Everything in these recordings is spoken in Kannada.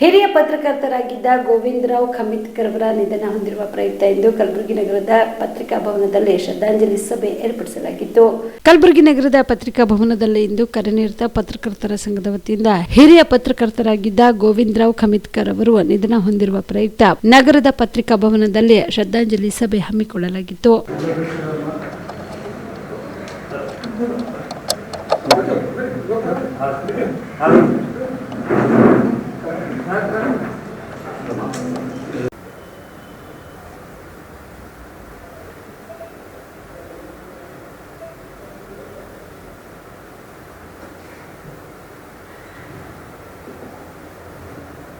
ಹಿರಿಯ ಪತ್ರಕರ್ತರಾಗಿದ್ದ ಗೋವಿಂದರಾವ್ ಖಮಿತ್ಕರ್ ಅವರ ನಿಧನ ಹೊಂದಿರುವ ಪ್ರಯುಕ್ತ ಇಂದು ಕಲಬುರಗಿ ನಗರದ ಪತ್ರಿಕಾ ಭವನದಲ್ಲಿ ಶ್ರದ್ಧಾಂಜಲಿ ಸಭೆ ಏರ್ಪಡಿಸಲಾಗಿತ್ತು. ಕಲಬುರಗಿ ನಗರದ ಪತ್ರಿಕಾ ಭವನದಲ್ಲಿ ಇಂದು ಕರೆನಿರತ ಪತ್ರಕರ್ತರ ಸಂಘದ ವತಿಯಿಂದ ಹಿರಿಯ ಪತ್ರಕರ್ತರಾಗಿದ್ದ ಗೋವಿಂದರಾವ್ ಖಮಿತ್ಕರ್ ಅವರು ನಿಧನ ಹೊಂದಿರುವ ಪ್ರಯುಕ್ತ ನಗರದ ಪತ್ರಿಕಾ ಭವನದಲ್ಲಿ ಶ್ರದ್ಧಾಂಜಲಿ ಸಭೆ ಹಮ್ಮಿಕೊಳ್ಳಲಾಗಿತ್ತು.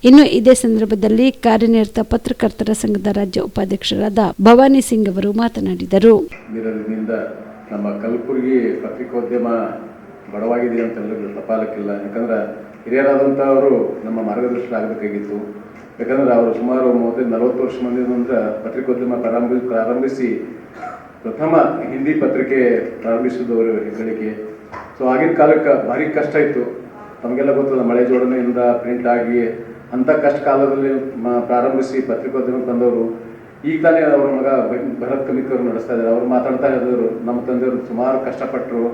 ಇನ್ನು ಇದೇ ಸಂದರ್ಭದಲ್ಲಿ ಕಾರ್ಯನಿರತ ಪತ್ರಕರ್ತರ ಸಂಘದ ರಾಜ್ಯ ಉಪಾಧ್ಯಕ್ಷರಾದ ಭವಾನಿ ಸಿಂಗ್ ಅವರು ಮಾತನಾಡಿದರು. ನಮ್ಮ ಕಲಬುರಗಿ ಪತ್ರಿಕೋದ್ಯಮ ಬಡವಾಗಿದೆ ಅಂತ ತಪಾಲಕ್ಕಿಲ್ಲ ಯಾಕಂದ್ರೆ ಹಿರಿಯರಾದಂಥವರು ನಮ್ಮ ಮಾರ್ಗದರ್ಶಕರಾಗಬೇಕಾಗಿತ್ತು ಯಾಕಂದ್ರೆ ಅವರು ಸುಮಾರು ಮೂವತ್ತೈದು ನಲವತ್ತು ವರ್ಷ ನಂತರ ಪತ್ರಿಕೋದ್ಯಮ ಪ್ರಾರಂಭಿ, ಪ್ರಾರಂಭಿಸಿ ಪ್ರಥಮ ಹಿಂದಿ ಪತ್ರಿಕೆ ಪ್ರಾರಂಭಿಸಿದವರು ಹೆಗ್ಗಳಿಕೆ. ಸೊ ಆಗಿನ ಕಾಲಕ್ಕೆ ಭಾರಿ ಕಷ್ಟ ಇತ್ತು. ತಮಗೆಲ್ಲ ಗೊತ್ತದ ಮಳೆ ಜೋಡಣೆಯಿಂದ ಪ್ರಿಂಟ್ ಆಗಿ ಅಂಥ ಕಷ್ಟ ಕಾಲದಲ್ಲಿ ಪ್ರಾರಂಭಿಸಿ ಪತ್ರಿಕೋದ್ಯಮಕ್ಕೆ ತಂದವರು ಈಗ ತಾನೇ ಅವ್ರ ಮಗ ಭರತ್ ಕಮಿಕರ್ ನಡೆಸ್ತಾ ಇದ್ದಾರೆ. ಅವ್ರು ಮಾತಾಡ್ತಾ ಇದ್ದರು ನಮ್ಮ ತಂದೆಯವರು ಸುಮಾರು ಕಷ್ಟಪಟ್ಟರು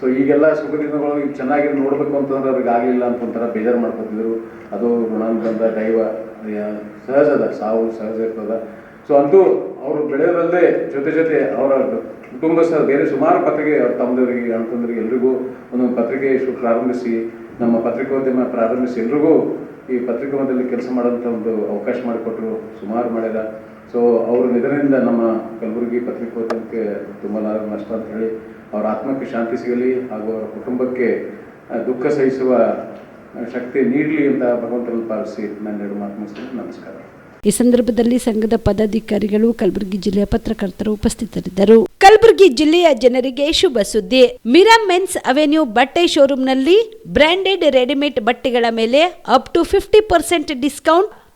ಸೊ ಈಗೆಲ್ಲ ಸುಖ ದಿನಗಳು, ಈಗ ಚೆನ್ನಾಗಿ ನೋಡಬೇಕು ಅಂತಂದ್ರೆ ಅವ್ರಿಗೆ ಆಗಲಿಲ್ಲ ಅಂತ ಒಂಥರ ಬೇಜಾರು ಮಾಡ್ಕೊತಿದ್ರು. ಅದು ಋಣಾನುಬಂಧ ದೈವ ಸಹಜ ಅದ, ಸಾವು ಸಹಜ ಇರ್ತದ. ಸೊ ಅಂತೂ ಅವರು ಬೆಳೆಯೋದಲ್ಲದೆ ಜೊತೆ ಜೊತೆ ಅವರ ಕುಟುಂಬ ಸಹ ಬೇರೆ ಸುಮಾರು ಪತ್ರಿಕೆ ಅವ್ರ ತಮ್ಮದವರಿಗೆ ಅಣ್ತಂದರಿಗೆ ಎಲ್ರಿಗೂ ಒಂದೊಂದು ಪತ್ರಿಕೆ ಪ್ರಾರಂಭಿಸಿ ನಮ್ಮ ಪತ್ರಿಕೋದ್ಯಮ ಪ್ರಾರಂಭಿಸಿ ಎಲ್ರಿಗೂ ಈ ಪತ್ರಿಕೋದ್ಯಮದಲ್ಲಿ ಕೆಲಸ ಮಾಡೋಂಥ ಒಂದು ಅವಕಾಶ ಮಾಡಿಕೊಟ್ರು ಸುಮಾರು ಮಾಡ್ಯಾರ ಸೊ ಅವ್ರ ನಿಧನದಿಂದ ನಮ್ಮ ಕಲಬುರಗಿ ಪತ್ರಿಕೋದ್ಯಮಕ್ಕೆ ತುಂಬ ನಷ್ಟ ಅಂತ ಹೇಳಿ ಅವರ ಆತ್ಮಕ್ಕೆ ಶಾಂತಿ ಸಿಗಲಿ ಹಾಗೂ ಅವರ ಕುಟುಂಬಕ್ಕೆ ದುಃಖ ಸಹಿಸುವ ಶಕ್ತಿ ನೀಡಲಿ ಅಂತ ಭಗವಂತನಲ್ಲಿ ಪಾಲಿಸಿ ನನ್ನ ಎರಡು ಮಾತು ಮುಗಿಸ್ತೀನಿ. ನಮಸ್ಕಾರ. ಈ ಸಂದರ್ಭದಲ್ಲಿ ಸಂಘದ ಪದಾಧಿಕಾರಿಗಳು ಕಲಬುರಗಿ ಜಿಲ್ಲೆಯ ಪತ್ರಕರ್ತರು ಉಪಸ್ಥಿತರಿದ್ದರು. ಕಲಬುರಗಿ ಜಿಲ್ಲೆಯ ಜನರಿಗೆ ಶುಭ ಸುದ್ದಿ. ಮಿರಾ ಮೆನ್ಸ್ ಅವೆನ್ಯೂ ಬಟ್ಟೆ ಶೋರೂಮ್ನಲ್ಲಿ ಬ್ರಾಂಡೆಡ್ ರೆಡಿಮೇಡ್ ಬಟ್ಟೆಗಳ ಮೇಲೆ up to fifty percent discount